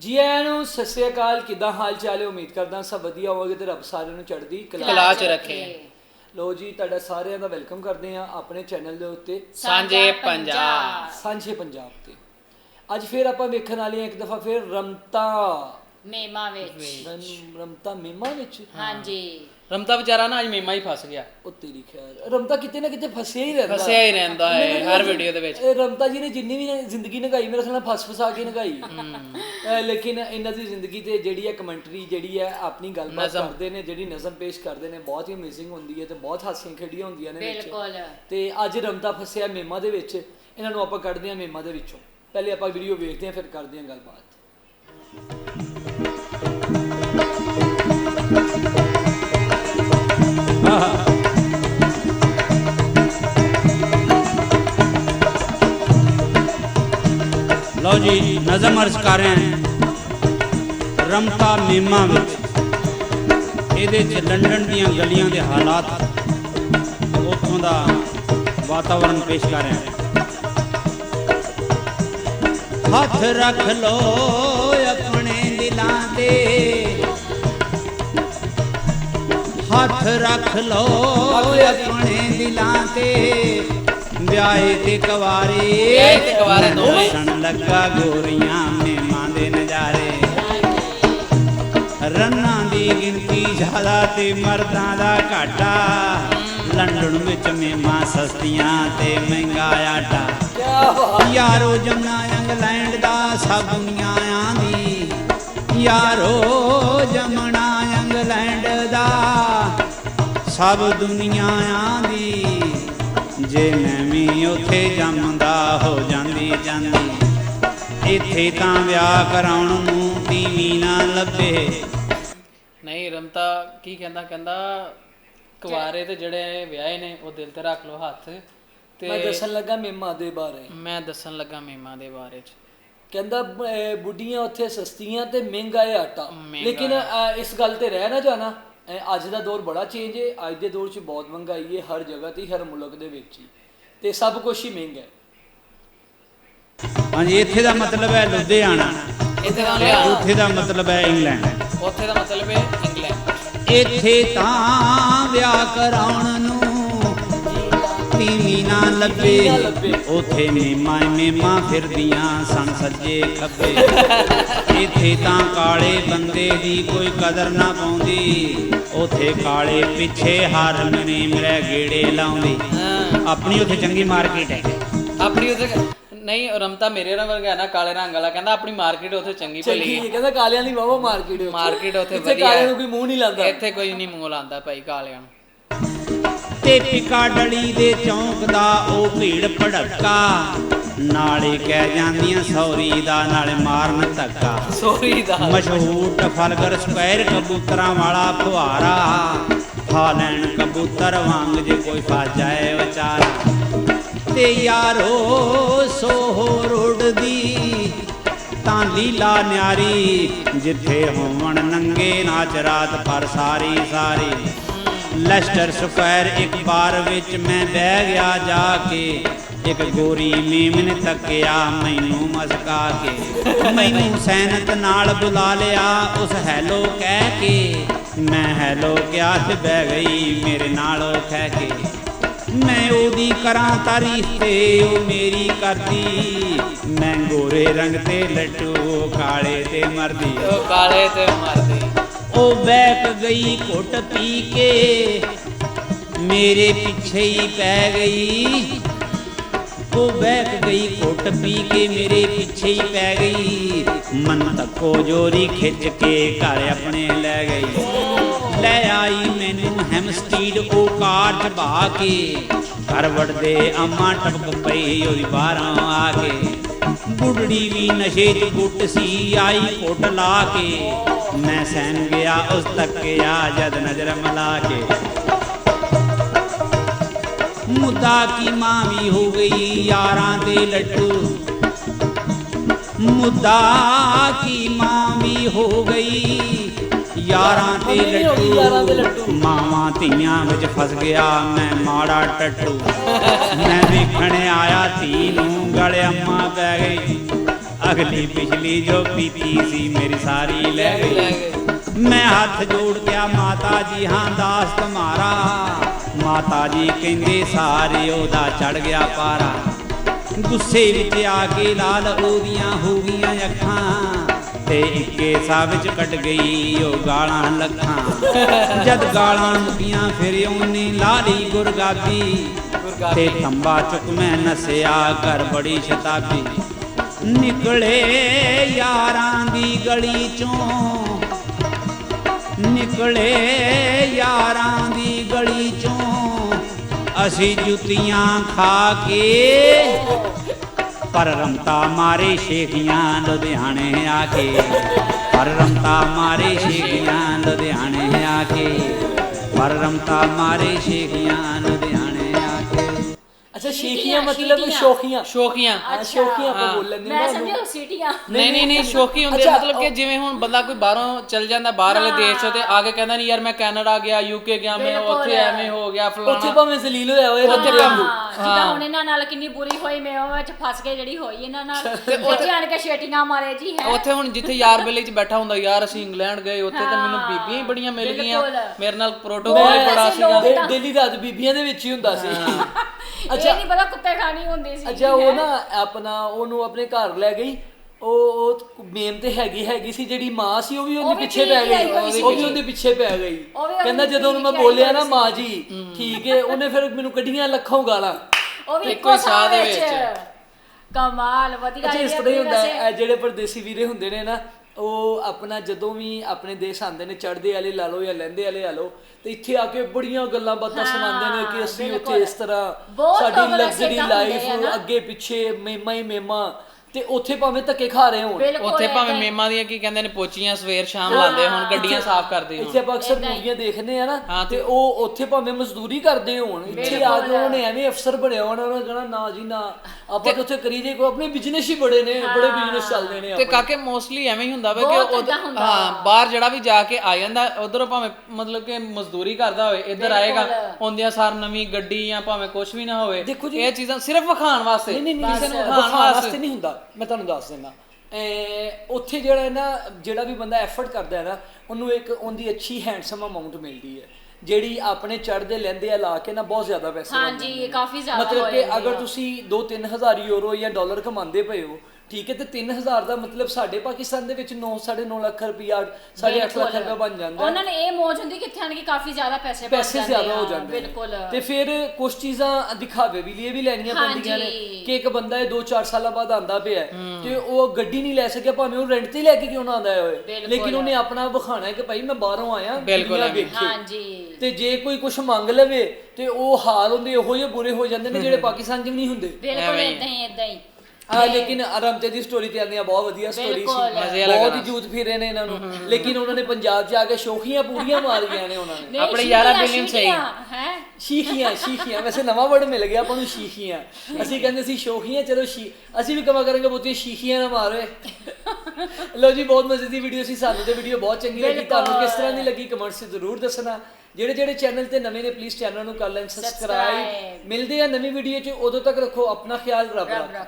ਜੀ ਆਇਆਂ ਨੂੰ ਸਤਿ ਸ੍ਰੀ ਅਕਾਲ ਕਿਦਾਂ ਹਾਲ ਚਾਲ ਹੈ? ਉਮੀਦ ਕਰਦਾ ਸਭ ਵਧੀਆ ਹੋਵੋਗੇ ਤੇ ਰੱਬ ਸਾਰਿਆਂ ਨੂੰ ਚੜ੍ਹਦੀ ਕਲਾ ਕਲਾ ਚ ਰੱਖੇ। ਲੋ ਜੀ ਤੁਹਾਡਾ ਸਾਰਿਆਂ ਦਾ ਵੈਲਕਮ ਕਰਦੇ ਆ ਆਪਣੇ ਚੈਨਲ ਦੇ ਉੱਤੇ। ਸਾਂਝੇ ਪੰਜਾਬ। ਸਾਂਝੇ ਪੰਜਾਬ ਤੇ। ਅੱਜ ਫਿਰ ਆਪਾਂ ਵੇਖਣ ਵਾਲੇ ਆ ਇੱਕ ਦਫਾ ਫਿਰ ਰਮਤਾ। ਮੇਮਾ ਵਿੱਚ। ਰਮ- ਰਮਤਾ ਮੀਮਾ ਵਿੱਚ? ਹਾਂਜੀ। ਰਮਤਾ ਵਿਚਾਰਾ ਨਾ ਅੱਜ ਮੇਮਾ ਹੀ ਫਸ ਗਿਆ। ਉਹ ਤੇਰੀ ਖੈਰ। ਰਮਤਾ ਕਿਤੇ ਨਾ ਕਿਤੇ ਫਸਿਆ ਹੀ ਰਹਿੰਦਾ। ਫਸਿਆ ਹੀ ਰਹਿੰਦਾ ਹੈ ਹਰ ਵੀਡੀਓ ਦੇ ਵਿੱਚ। ਇਹ ਰਮਤਾ ਜੀ ਨੇ ਜਿੰਨੀ ਵੀ ਨੇ ਜ਼ਿੰਦਗੀ ਨਗਾਈ ਮੇਰੇ ਖਿਆਲ ਨਾਲ ਫਸ ਫਸਾ ਕੇ ਨਗਾਈ। ਅਹ ਲੇਕਿਨ ਇਹਨਾਂ ਦੀ ਜ਼ਿੰਦਗੀ ਤੇ ਜਿਹੜੀ ਹੈ ਕਮੈਂਟਰੀ ਜਿਹੜੀ ਹੈ ਆਪਣੀ ਗੱਲਬਾਤ। ਕਰਦੇ ਨੇ ਜਿਹੜੀ ਨਜ਼ਮ ਪੇਸ਼ ਕਰਦੇ ਨੇ ਬਹੁਤ ਹੀ ਅਮੇਜ਼ਿੰਗ ਹੁੰਦੀ ਹੈ ਤੇ ਬਹੁਤ ਹਾਸੀਆਂ ਖੇਡੀਆਂ ਹੁੰਦੀਆਂ ਨੇ ਵਿੱਚ। ਬਿਲਕੁਲ। ਤੇ ਅੱਜ ਰਮਤਾ ਫਸਿਆ ਮੇਮਾ ਦੇ ਵਿੱਚ। ਇਹਨਾਂ ਨੂੰ ਆਪਾਂ ਕੱਢਦੇ ਹਾਂ ਮੇਮਾ ਦੇ ਵਿੱਚੋਂ। ਪਹਿਲੇ ਆਪਾਂ ਵੀਡੀਓ ਵੇਖਦੇ ਹਾਂ ਫਿਰ ਕਰਦੇ ਹਾਂ ਗੱਲਬਾਤ। ਜੀ, ਨਜ਼ਮ ਅਰਜ਼ ਕਰ ਰਹੇ ਹਾਂ। ਰਮਤਾ ਮੀਮਾ ਵਿੱਚ, ਇਹਦੇ ਚ ਲੰਡਨ ਦੀਆਂ ਗਲੀਆਂ ਦੇ ਹਾਲਾਤ, ਉੱਥੋਂ ਦਾ ਵਾਤਾਵਰਣ ਪੇਸ਼ ਕਰ ਰਹੇ ਹਾਂ। ਹੱਥ ਰੱਖ ਲੋ ਆਪਣੇ ਦਿਲਾਂ ਤੇ। ਹੱਥ ਰੱਖ ਲੋ ਆਪਣੇ ਦਿਲਾਂ ਤੇ। ਵਿਆਹੇ ਤੇ ਕੁਵਾਰੇ। ਵਿਆਹੇ ਤੇ ਕੁਆਰੇ ਦੋਵੇਂ। ਸਣ ਲੱਗਾ ਗੋਰੀਆਂ ਮੇਮਾਂ ਦੇ ਨਜ਼ਾਰੇ। ਰੰਨਾਂ ਦੀ ਗਿਣਤੀ ਜ਼ਿਆਦਾ ਤੇ ਮਰਦਾਂ ਦਾ ਘਾਟਾ। ਲੰਡਨ ਵਿੱਚ ਮੇਮਾਂ ਸਸਤੀਆਂ ਤੇ ਮਹਿੰਗਾ ਆਟਾ। ਯਾਰੋ ਜਮਨਾ ਇੰਗਲੈਂਡ ਦਾ ਸਭ ਦੁਨੀਆ ਆਂਦੀ ਯਾਰੋ ਜਮਨਾ ਇੰਗਲੈਂਡ ਦਾ ਸਭ ਦੁਨੀਆ ਆਂਦੀ ਜੇ ਮੈਂ ਵੀ ਉੱਥੇ ਜੰਮਦਾ ਹੋ ਜਾਂਦੀ ਜਾਂਦੀ। ਇੱਥੇ ਤਾਂ ਵਿਆਹ ਕਰਾਉਣ ਨੂੰ ਤੀਵੀਂ ਨਾ ਲੱਭੇ। ਨਹੀਂ ਰਮਤਾ ਕੀ ਕਹਿੰਦਾ ਕਹਿੰਦਾ ਕੁਵਾਰੇ ਤੇ ਜਿਹੜੇ ਵਿਆਹੇ ਨੇ ਉਹ ਦਿਲ ਤੇ ਰੱਖ ਲਓ ਹੱਥ। ਮੈਂ ਤੇ ਦੱਸਣ ਲੱਗਾ ਮੇਮਾ ਦੇ ਬਾਰੇ। ਮੈਂ ਦੱਸਣ ਲੱਗਾ ਮੇਮਾ ਦੇ ਬਾਰੇ ਚ। ਕਹਿੰਦਾ ਬੁੱਢੀਆਂ ਉੱਥੇ ਸਸਤੀਆਂ ਤੇ ਮਹਿੰਗਾ ਹੈ ਆਟਾ। ਲੇਕਿਨ ਇਸ ਗੱਲ ਤੇ ਰਹਿ ਨਾ ਜਾਣਾ। ਅੱਜ ਦਾ ਦੌਰ ਬੜਾ ਚੇਂਜ ਹੈ ਅੱਜ ਦੇ ਦੌਰ 'ਚ ਬਹੁਤ ਮਹਿੰਗਾਈ ਹੈ ਹਰ ਜਗ੍ਹਾ ਤੇ ਹਰ ਮੁਲਕ ਦੇ ਵਿੱਚ ਹੀ। ਤੇ ਸਭ ਕੁਝ ਹੀ ਮਹਿੰਗਾ ਹੈ। ਹਾਂਜੀ ਇੱਥੇ ਦਾ ਮਤਲਬ ਹੈ ਲੁਧਿਆਣਾ। ਇੱਥੇ ਦਾ ਉੱਥੇ ਦਾ ਮਤਲਬ ਹੈ ਇੰਗਲੈਂਡ। ਉੱਥੇ ਦਾ ਮਤਲਬ ਹੈ ਇੰਗਲੈਂਡ। ਇੱਥੇ ਤਾਂ ਵਿਆਹ ਕਰਾਉਣ ਨੂੰ ਨਾ ਲੱਭੇ। ਨਾ। ਉਥੇ ਮੇਮਾ ਮੇਮਾ ਫਿਰਦੀਆਂ ਸਨ ਸੱਜੇ ਖੱਬੇ। ਇੱਥੇ ਤਾਂ ਕਾਲੇ ਬੰਦੇ ਦੀ ਕੋਈ ਕਦਰ ਨਾ ਪਾਉਂਦੀ। ਉਥੇ ਕਾਲੇ ਪਿੱਛੇ ਹਰ ਮਨੇ ਮੇਰੇ ਗੇੜੇ ਲਾਉਂਦੀ। ਆਪਣੀ ਉਥੇ ਚੰਗੀ ਮਾਰਕੀਟ ਹੈ। ਆਪਣੀ ਉੱਥੇ ਨਹੀਂ ਰਮਤਾ ਮੇਰੇ ਰੰਗ ਵਰਗਾ ਹੈ ਨਾ ਕਾਲੇ ਰੰਗ ਵਾਲਾ। ਕਹਿੰਦਾ ਆਪਣੀ ਮਾਰਕੀਟ ਉੱਥੇ ਚੰਗੀ ਭਲੀ ਚੰਗੀ ਹੈ। ਕਹਿੰਦਾ ਕਾਲਿਆਂ ਦੀ ਵਾਵਾ ਮਾਰਕੀਟ ਹੈ ਮਾਰਕੀਟ ਉੱਥੇ ਇੱਥੇ ਵਧੀਆ ਕਾਲਿਆਂ ਹੈ। ਨੂੰ ਕੋਈ ਮੂੰਹ ਨਹੀਂ ਲਾਉਂਦਾ। ਇੱਥੇ ਕੋਈ ਨਹੀਂ ਮੂੰਹ ਲਾਉਂਦਾ ਭਾਈ ਕਾਲਿਆਂ ਨੂੰ। ਤੇ ਪਿਕਾਡਲੀ ਦੇ ਚੌਂਕ ਦਾ ਉਹ ਭੀੜ ਭੜੱਕਾ। ਨਾਲੇ ਕਹਿ ਜਾਂਦੀਆਂ ਸੌਰੀ ਦਾ ਨਾਲੇ ਮਾਰਨ ਧੱਕਾ। ਸੋਰੀ ਦਾ। ਮਸ਼ਹੂਰ ਟਫਲਗਰ ਸਕੁਐਰ ਕਬੂਤਰਾਂ ਵਾਲਾ ਫੁਹਾਰਾ। ਫਾ ਲੈਣ ਕਬੂਤਰ ਵਾਂਗ ਜੇ ਕੋਈ ਫਸ ਜਾਏ ਵਿਚਾਰਾ। ਤੇ ਯਾਰੋ ਸੋਹ ਰੁੜਦੀ ਤਾਂ ਲੀਲਾ ਨਿਆਰੀ। ਜਿੱਥੇ ਹੋਵਣ ਨੰਗੇ ਨਾਚ ਰਾਤ ਪਰ ਸਾਰੀ ਸਾਰੀ। ਲੈਸਟਰ ਸਕੁਐਰ ਇੱਕ ਬਾਰ ਵਿੱਚ ਮੈਂ ਬਹਿ ਗਿਆ ਜਾ ਕੇ, ਇੱਕ ਗੋਰੀ ਮੀਮ ਨੇ ਤੱਕਿਆ, ਮੈਨੂੰ ਮਸਕਾ ਕੇ। ਮੈਨੂੰ ਸੈਨਤ ਨਾਲ ਬੁਲਾ ਲਿਆ, ਉਸ ਹੈਲੋ ਕਹਿ ਕੇ। ਮੈਂ ਹੈਲੋ ਕਿਹਾ ਤੇ ਬਹਿ ਗਈ ਮੇਰੇ ਨਾਲ ਉਹ ਕਹਿ ਕੇ। ਮੈਂ ਉਹਦੀ ਕਰਾਂ ਤਾਰੀਫ ਤੇ ਉਹ ਮੇਰੀ ਕਰਦੀ। ਮੈਂ ਗੋਰੇ ਰੰਗ ਤੇ ਲੱਟੂ ਉਹ ਕਾਲੇ ਤੇ ਮਰਦੀ। ਉਹ ਕਾਲੇ ਤੇ ਮਰਦੀ। ਉਹ ਬੈਕ ਗਈ ਘੁੱਟ ਪੀ ਕੇ। ਮੇਰੇ ਪਿੱਛੇ ਹੀ ਪੈ ਗਈ। ਉਹ ਬੈਕ ਗਈ ਘੁੱਟ ਪੀ ਕੇ ਮੇਰੇ ਪਿੱਛੇ ਹੀ ਪੈ ਗਈ। ਮਨ ਤੱਕੋ ਜੋਰੀ ਖਿੱਚ ਕੇ ਘਰ ਆਪਣੇ ਲੈ ਗਈ। ਲੈ ਆਈ ਮੈਨੂੰ ਹੈਮਸਟੀਡ ਉਹ ਕਾਰ ਚ ਕੇ। ਘਰ ਵੜਦੇ ਅੰਮਾ ਟਪਕ ਪਈ ਉਹਦੀ ਬਾਹਰੋਂ ਆ ਕੇ। ਬੁੱਢੜੀ ਵੀ ਨਸ਼ੇ 'ਚ ਗੁੱਟ ਸੀ, ਆਈ ਘੁੱਟ ਲਾ ਕੇ। ਮੈਂ ਸੈਨ ਗਿਆ, ਉਸ ਤੱਕਿਆ ਜਦ ਨਜ਼ਰ ਮਿਲਾ ਕੇ। ਮੁੱਦਾ ਕੀ ਮਾਂ ਹੋ ਗਈ, ਯਾਰਾਂ ਦੇ ਲੱਟੂ ਮੁੱਦਾ ਕੀ ਮਾਂ ਹੋ ਗਈ ਯਾਰਾਂ ਹੋ ਯਾਰਾਂ ਦੇ ਲੱਟੂ। ਮਾਵਾਂ ਧੀਆਂ ਵਿੱਚ ਫਸ ਗਿਆ ਮੈਂ ਮਾੜਾ ਟੱਟੂ। ਮੈਂ ਵੇਖਣ ਆਇਆ ਧੀ ਨੂੰ ਗਲ ਅੰਮਾ ਪੈ ਗਈ। ਅਗਲੀ ਪਿਛਲੀ ਜੋ ਪੀਤੀ ਸੀ ਮੇਰੀ ਸਾਰੀ ਲੈ ਗਈ। ਮੈਂ ਹੱਥ ਜੋੜ ਕਿਆ ਮਾਤਾ ਜੀ ਹਾਂ ਦਾਸ ਤੁਮਾਰਾ ਮਾਤਾ ਜੀ ਕਹਿੰਦੇ ਸਾਰੇ ਉਹਦਾ ਚੜ ਗਿਆ ਪਾਰਾ। ਗੁੱਸੇ ਵਿੱਚ ਆ ਕੇ ਲਾਲ ਉਹਦੀਆਂ ਹੋ ਗਈਆਂ ਅੱਖਾਂ। ਤੇ ਇੱਕੇ ਸਾਹ ਵਿੱਚ ਕੱਢ ਗਈ, ਉਹ ਗਾਲਾਂ ਲੱਖਾਂ। ਜਦ ਗਾਲਾਂ ਮੁਕੀਆਂ, ਫਿਰ ਉਹਨੇ ਲਾਲੀ ਗੁਰਗਾਦੀ। ਤੇ ਤੰਬਾ ਚੁੱਕ ਮੈਂ ਨਸਿਆ ਕਰ ਬੜੀ ਸ਼ਤਾਬੀ। ਨਿਕਲੇ ਯਾਰਾਂ ਦੀ ਗਲੀ ਚੋਂ। ਨਿਕਲੇ ਯਾਰਾਂ ਦੀ ਗਲੀ ਚੋਂ। ਅਸੀਂ ਜੁੱਤੀਆਂ ਖਾ ਕੇ ਪਰ ਰਮਤਾ ਮਾਰੇ ਸ਼ੇਖੀਆਂ ਲੁਧਿਆਣੇ ਆ ਕੇ। ਪਰ ਰਮਤਾ ਮਾਰੇ ਸ਼ੇਖੀਆਂ ਲੁਧਿਆਣੇ ਆ ਕੇ। ਪਰ ਰਮਤਾ ਮਾਰੇ ਸ਼ੇਖੀਆਂ ਲੁਧਿਆਣੇ ਅੱਛਾ ਸ਼ੀਖੀਆਂ ਮਤਲਬ ਸ਼ੀਖੀਆਂ। ਸ਼ੋਖੀਆਂ ਸ਼ੋਕੀਆਂ। ਹਾਂ, ਸ਼ੋਖੀਆਂ ਆਪਾਂ। ਬੋਲ ਲੈਂਦੇ ਮੈਂ ਸਮਝਿਆ ਸੀਟੀਆਂ। ਨਹੀਂ ਨਹੀਂ ਨਹੀਂ ਸ਼ੌਕੀ ਹੁੰਦੇ ਮਤਲਬ ਕਿ ਜਿਵੇਂ ਹੁਣ ਬੰਦਾ ਕੋਈ ਬਾਹਰੋਂ ਚਲ ਜਾਂਦਾ ਬਾਹਰ ਵਾਲੇ ਦੇਸ਼ ਤੇ ਆ ਕੇ ਕਹਿੰਦਾ ਨਹੀਂ ਯਾਰ ਮੈਂ ਕੈਨੇਡਾ ਗਿਆ ਯੂਕੇ ਗਿਆ ਮੈਂ। ਉੱਥੇ ਐਵੇਂ ਹੋ ਗਿਆ ਉੱਥੇ ਫਲਾਣਾ। ਭਾਵੇਂ ਜ਼ਲੀਲ ਹੋਇਆ ਹੋਏ ਉੱਥੇ। ਹਾਂ, ਜਿੱਦਾਂ ਹੁਣ ਇਹਨਾਂ ਨਾਲ ਕਿੰਨੀ ਬੁਰੀ ਹੋਈ ਮੈਂ ਉਹ ਵਿੱਚ ਫਸ ਕੇ ਜਿਹੜੀ ਹੋਈ ਇਹਨਾਂ ਨਾਲ। ਤੇ ਆਣ ਕੇ ਛੇਟੀਆਂ ਮਾਰੇ ਜੀ ਹੈ। ਉੱਥੇ ਹੁਣ ਜਿੱਥੇ ਯਾਰ ਬੇਲੀ ਚ ਬੈਠਾ ਹੁੰਦਾ ਯਾਰ ਅਸੀਂ ਇੰਗਲੈਂਡ ਗਏ ਉੱਥੇ ਤਾਂ ਮੈਨੂੰ ਬੀਬੀਆਂ ਹੀ ਬੜੀਆਂ ਮਿਲ ਗਈਆਂ। ਮੇਰੇ ਨਾਲ ਪ੍ਰੋਟੋਕੋਲ ਬੜਾ ਸੀਗਾ। ਦੇ- ਦਿੱਲੀ ਰਾਜ ਬੀਬੀਆਂ ਦੇ ਵਿੱਚ ਹੀ ਹੁੰਦਾ ਸੀ। ਅੱਛਾ ਨਹੀਂ ਪਤਾ ਕੁੱਤੇ ਖਾਣੀ ਹੁੰਦੀ ਸੀ। ਅੱਛਾ ਉਹ ਨਾ ਆਪਣਾ ਉਹਨੂੰ ਆਪਣੇ ਘਰ ਲੈ ਗਈ। ਉਹ ਉਹ ਮੇਮ ਤੇ ਹੈਗੀ ਹੈਗੀ ਸੀ ਜਿਹੜੀ ਮਾਂ ਸੀ ਉਹ ਵੀ ਉਹ ਉਹਦੇ ਪਿੱਛੇ ਪੈ ਗਈ। ਉਹ ਵੀ ਉਹਦੇ ਪਿੱਛੇ ਪੈ ਗਈ। ਕਹਿੰਦਾ ਜਦੋਂ ਉਹਨੂੰ ਮੈਂ ਬੋਲਿਆ ਨਾ। ਮਾਂ ਜੀ ਠੀਕ ਹੈ ਉਹਨੇ ਫਿਰ ਮੈਨੂੰ ਕੱਢੀਆਂ ਲੱਖਾਂ ਗਾਲਾਂ। ਉਹ ਵੀ ਇੱਕੋ ਸਾਹ ਦੇ ਵਿੱਚ। ਕਮਾਲ ਵਧੀਆ ਅੱਛਾ ਇਸ ਤਰ੍ਹਾਂ ਹੁੰਦਾ ਜਿਹੜੇ ਪਰਦੇਸੀ ਵੀਰੇ ਹੁੰਦੇ ਨੇ ਨਾ ਉਹ ਆਪਣਾ ਜਦੋਂ ਵੀ ਆਪਣੇ ਦੇਸ਼ ਆਉਂਦੇ ਨੇ ਚੜ੍ਹਦੇ ਵਾਲੇ ਲਾ ਲਓ ਜਾਂ ਲਹਿੰਦੇ ਵਾਲੇ ਲਾ ਲਓ ਤੇ ਇੱਥੇ ਆ ਕੇ ਬੜੀਆਂ ਗੱਲਾਂ ਬਾਤਾਂ ਸੁਣਾਉਂਦੇ ਨੇ ਕਿ ਅਸੀਂ ਉੱਥੇ। ਇਸ ਤਰ੍ਹਾਂ ਸਾਡੀ ਲਗਜ਼ਰੀ ਲਾਈਫ। ਅੱਗੇ ਪਿੱਛੇ ਮੇਮਾ ਹੀ ਮੇਮਾ ਤੇ ਉੱਥੇ ਭਾਵੇਂ ਧੱਕੇ ਖਾ ਰਹੇ ਹੋਣ। ਬਿਲਕੁਲ ਉੱਥੇ ਭਾਵੇਂ। ਮੇਮਾਂ ਦੀਆਂ ਕੀ ਕਹਿੰਦੇ ਨੇ ਪੋਚੀਆਂ ਸਵੇਰ ਸ਼ਾਮ ਲਾਉਂਦੇ ਹੁਣ ਗੱਡੀਆਂ ਸਾਫ਼ ਕਰਦੇ ਇੱਥੇ ਹੁਣ ਆਪਾਂ ਅਕਸਰ। ਮੂਵੀਆਂ ਦੇਖਦੇ ਆ ਨਾ ਹਾਂ ਤੇ ਤੇ- ਉਹ ਉੱਥੇ ਭਾਵੇਂ ਮਜ਼ਦੂਰੀ ਕਰਦੇ ਹੋਣ ਇੱਥੇ ਆ ਕੇ। ਉਹਨੇ ਐਵੇਂ ਅਫਸਰ ਬਣਿਆ ਹੋਣਾ ਉਹਨਾਂ ਕਹਣਾ ਨਾ ਜੀ ਨਾ। ਆਪਾਂ ਤਾਂ ਉੱਥੇ ਕਰੀ ਜੇ ਕੋ ਆਪਣੇ ਬਿਜ਼ਨਸ ਹੀ ਬੜੇ ਨੇ ਬੜੇ ਬਿਜ਼ਨਸ ਚੱਲਦੇ ਨੇ ਤੇ ਆਪਣੇ। ਕਾਕੇ ਮੋਸਟਲੀ ਐਵੇਂ ਹੀ ਹੁੰਦਾ ਵਾ ਕਿ ਬਹੁਤ ਉਹ ਏਦਾਂ ਹੁੰਦਾ। ਹਾਂ ਬਾਹਰ ਜਿਹੜਾ ਵੀ ਜਾ ਕੇ ਆ ਜਾਂਦਾ ਉਧਰੋਂ ਭਾਵੇਂ ਮਤਲਬ ਕਿ ਮਜ਼ਦੂਰੀ ਕਰਦਾ ਹੋਵੇ ਇੱਧਰ ਆਏਗਾ ਆਉਂਦਿਆਂ ਸਾਰ ਨਵੀਂ ਗੱਡੀ ਜਾਂ ਭਾਵੇਂ ਕੁਝ ਵੀ ਨਾ ਹੋਵੇ ਦੇਖੋ ਜੀ- ਇਹ ਚੀਜ਼ਾਂ ਸਿਰਫ ਵਿਖਾਣ ਵਾਸਤੇ। ਨਹੀਂ ਨਹੀਂ ਨਹੀਂ ਕਿਸੇ ਨੂੰ ਵਿਖਾਉਣ ਵਿਖਾਣ ਵਾਸਤੇ ਨਹੀਂ ਹੁੰਦਾ। ਮੈਂ ਤੁਹਾਨੂੰ ਦੱਸ ਦਿੰਦਾ ਉੱਥੇ ਜਿਹੜਾ ਹੈ ਨਾ ਜਿਹੜਾ ਵੀ ਬੰਦਾ ਐਫਰਟ ਕਰਦਾ ਹੈ ਨਾ ਉਹਨੂੰ ਇੱਕ ਉਹਦੀ ਅੱਛੀ ਹੈਂਡਸਮ ਅਮਾਉਂਟ ਮਿਲਦੀ ਹੈ ਜਿਹੜੀ ਆਪਣੇ ਚੜ੍ਹਦੇ ਲੈਂਦੇ ਆ ਲਾ ਕੇ ਨਾ ਬਹੁਤ ਜ਼ਿਆਦਾ ਪੈਸੇ ਹਾਂਜੀ, ਨੇ। ਕਾਫੀ ਜ਼ਿਆਦਾ ਮਤਲਬ ਕਿ ਅਗਰ। ਤੁਸੀਂ 2-3000 ਯੂਰੋ ਜਾਂ ਡਾਲਰ ਕਮਾਉਂਦੇ ਪਏ ਹੋ ਠੀਕ ਹੈ ਤੇ 3000 ਦਾ ਮਤਲਬ ਸਾਡੇ ਪਾਕਿਸਤਾਨ ਦੇ ਵਿੱਚ 9 9.5 ਲੱਖ ਰੁਪਿਆ 8.5 ਲੱਖ। ਰੁਪਏ ਬਣ ਜਾਂਦਾ। ਹੈ ਉਹਨਾਂ ਨੇ ਇਹ ਮੋਜ ਹੁੰਦੀ ਕਿ ਇੱਥੇ ਆਣ ਕੇ ਕਾਫੀ ਜ਼ਿਆਦਾ ਪੈਸੇ ਬਣ ਪੈਸੇ ਜਾਂਦੇ ਜ਼ਿਆਦਾ ਹੋ ਜਾਂਦੇ। ਬਿਲਕੁਲ। ਤੇ ਫਿਰ ਕੁਝ ਚੀਜ਼ਾਂ ਦਿਖਾਵੇ ਵੀ ਲਈ ਵੀ ਲੈਣੀਆਂ ਪੈਂਦੀਆਂ ਨੇ। ਕਿ ਇੱਕ ਬੰਦਾ ਇਹ 2-4 ਸਾਲਾਂ ਬਾਅਦ ਆਂਦਾ ਪਿਆ ਤੇ ਉਹ ਗੱਡੀ ਨਹੀਂ ਲੈ ਸਕਿਆ ਭਾਵੇਂ ਉਹ ਰੈਂਟ ਤੇ ਲੈ ਕੇ ਕਿਉਂ ਨਾ ਆਂਦਾ ਹੋਏ ਬਿਲਕੁਲ। ਲੇਕਿਨ ਉਹਨੇ ਆਪਣਾ ਵਿਖਾਣਾ ਹੈ ਕਿ ਭਾਈ ਮੈਂ ਬਾਹਰੋਂ ਆਇਆ ਬਿਲਕੁਲ ਹਾਂਜੀ। ਤੇ ਜੇ ਕੋਈ ਕੁਝ ਮੰਗ ਲਵੇ ਤੇ ਉਹ ਹਾਲ ਹੁੰਦੇ ਇਹੋ ਜਿਹੇ ਬੁਰੇ ਹੋ ਜਾਂਦੇ ਨੇ ਜਿਹੜੇ ਪਾਕਿਸਤਾਨ 'ਚ ਵੀ ਨਹੀਂ ਹੁੰਦੇ। ਬਿਲਕੁਲ ਐਵੇਂ ਹੀ। ਇਦਾਂ ਹੀ ਇਦਾਂ ਹੀ ਆ ਲੇਕਿਨ ਰਮਤੇ ਦੀ ਸਟੋਰੀ ਤੇ ਆਂਦੀਆਂ ਬਹੁਤ ਵਧੀਆ ਸਟੋਰੀ। ਸੀ। ਮਜ਼ੇ ਵਾਲਾ ਬਹੁਤ। ਜੂਤ ਫਿਰੇ ਨੇ ਇਹਨਾਂ ਨੂੰ। ਲੇਕਿਨ ਉਹਨਾਂ ਨੇ ਪੰਜਾਬ 'ਚ ਆ ਕੇ ਸ਼ੋਖੀਆਂ ਪੂਰੀਆਂ ਮਾਰੀਆਂ ਨੇ ਉਹਨਾਂ ਨੇ। ਆਪਣੇ ਯਾਰਾਂ ਬਿਲੀਅਨ ਸਹੀ। ਹੈਂ। ਸ਼ੀਖੀਆਂ ਸ਼ੀਖੀਆਂ। ਵੈਸੇ ਨਵਾਂ ਵਰਡ ਮਿਲ ਗਿਆ ਆਪਾਂ ਨੂੰ ਸ਼ੀਖੀਆਂ। ਅਸੀਂ ਕਹਿੰਦੇ ਸੀ ਸ਼ੋਖੀਆਂ ਚਲੋ ਸ਼ੀ ਅਸੀਂ ਵੀ ਕਮਾ ਕਰਾਂਗੇ ਬਹੁਤੀ ਸ਼ੀਖੀਆਂ ਨਾ ਮਾਰੋ ਲੋ ਜੀ ਬਹੁਤ ਮਜ਼ੇ ਦੀ ਵੀਡੀਓ ਸੀ। ਸਾਨੂੰ ਤੇ ਵੀਡੀਓ ਬਹੁਤ ਚੰਗੀ ਲੱਗੀ। ਤੁਹਾਨੂੰ ਕਿਸ ਤਰ੍ਹਾਂ ਦੀ ਲੱਗੀ ਕਮੈਂਟਸ 'ਚ ਜ਼ਰੂਰ ਦੱਸਣਾ। ਜਿਹੜੇ ਜਿਹੜੇ ਚੈਨਲ ਤੇ ਨਵੇਂ ਨੇ ਪਲੀਜ਼ ਚੈਨਲ ਨੂੰ ਕਰ ਲੈਣ ਸਬਸਕ੍ਰਾਈਬ। ਮਿਲਦੇ ਆ ਨਵੀਂ ਵੀਡੀਓ 'ਚ। ਉਦੋਂ ਤੱਕ ਰੱਖੋ ਆਪਣਾ ਖਿਆਲ ਰੱਬ ਰੱਖਾ।